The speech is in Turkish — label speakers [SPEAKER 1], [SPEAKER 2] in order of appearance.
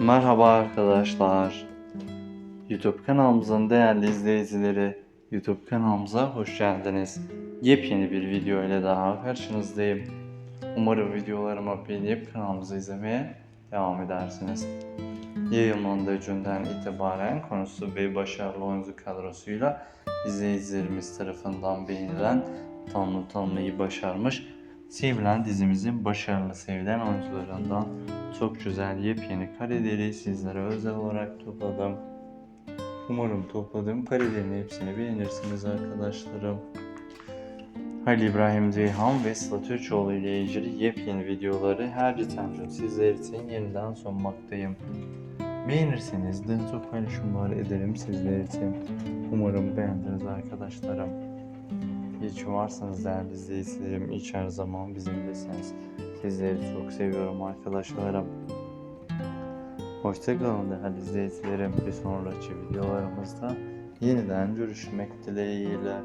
[SPEAKER 1] Merhaba arkadaşlar. YouTube kanalımızın değerli izleyicileri, YouTube kanalımıza hoş geldiniz. Yepyeni bir video ile daha karşınızdayım. Umarım videolarımı beğenip kanalımızı izlemeye devam edersiniz. Yayınlandığı günden itibaren konusu ve başarılı oyuncu kadrosuyla izleyicilerimiz tarafından beğenilen, tanı tanımayı başarmış, sevilen dizimizin başarılı sevilen oyuncularından çok güzel yepyeni kareleri sizlere özel olarak topladım. Umarım topladığım karelerin hepsini beğenirsiniz arkadaşlarım. Halil İbrahim Ceyhan ve Sıla Türkoğlu ile ilgili yepyeni videoları her geçen sizler için yeniden sunmaktayım. Beğenirseniz de çok paylaşımlar ederim sizler için. Umarım beğendiniz arkadaşlarım. İyi ki varsınız değerli izleyicilerim. Ki her zaman bizimlesiniz. Sizleri çok seviyorum arkadaşlarım. Hoşçakalın değerli izleyicilerim. Bir sonraki videolarımızda yeniden görüşmek dileğiyle.